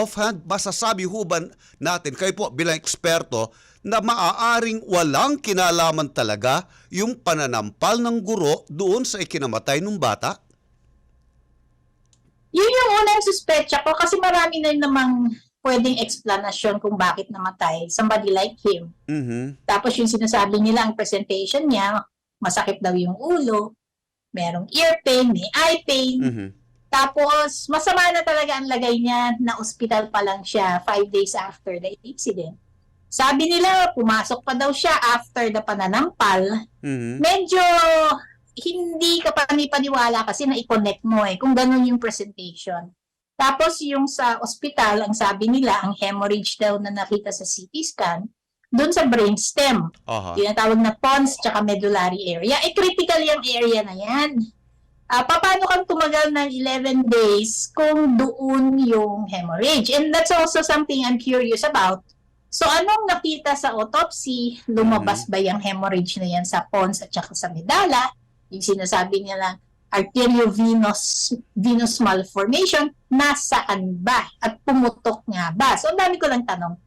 offhand, masasabi ho ba natin, kayo po bilang eksperto, na maaaring walang kinalaman talaga yung pananampal ng guro doon sa ikinamatay ng bata? Yun yung unang suspecha ko kasi marami na namang pwedeng explanation kung bakit namatay somebody like him. Mhm. Tapos yung sinasabi nila, ang presentation niya, masakit daw yung ulo, merong ear pain, may eye pain. Mhm. Tapos, masama na talaga ang lagay niya na ospital pa lang siya five days after the incident. Sabi nila, pumasok pa daw siya after the pananampal. Mhm. Medyo hindi ka panipaniwala kasi na-connect mo eh, kung ganun yung presentation. Tapos yung sa ospital, ang sabi nila, ang hemorrhage daw na nakita sa CT scan, doon sa brainstem, Aha. tinatawag na pons tsaka medullary area. Eh, critical yung area na yan. Ah, paano kang tumagal ng 11 days kung doon yung hemorrhage? And that's also something I'm curious about. So, anong nakita sa autopsy? Lumabas ba yung hemorrhage na yan sa pons at saka sa medalla? Yung sinasabi nila, arteriovenous venous malformation, nasaan ba? At pumutok nga ba? So, ang dami ko lang tanong.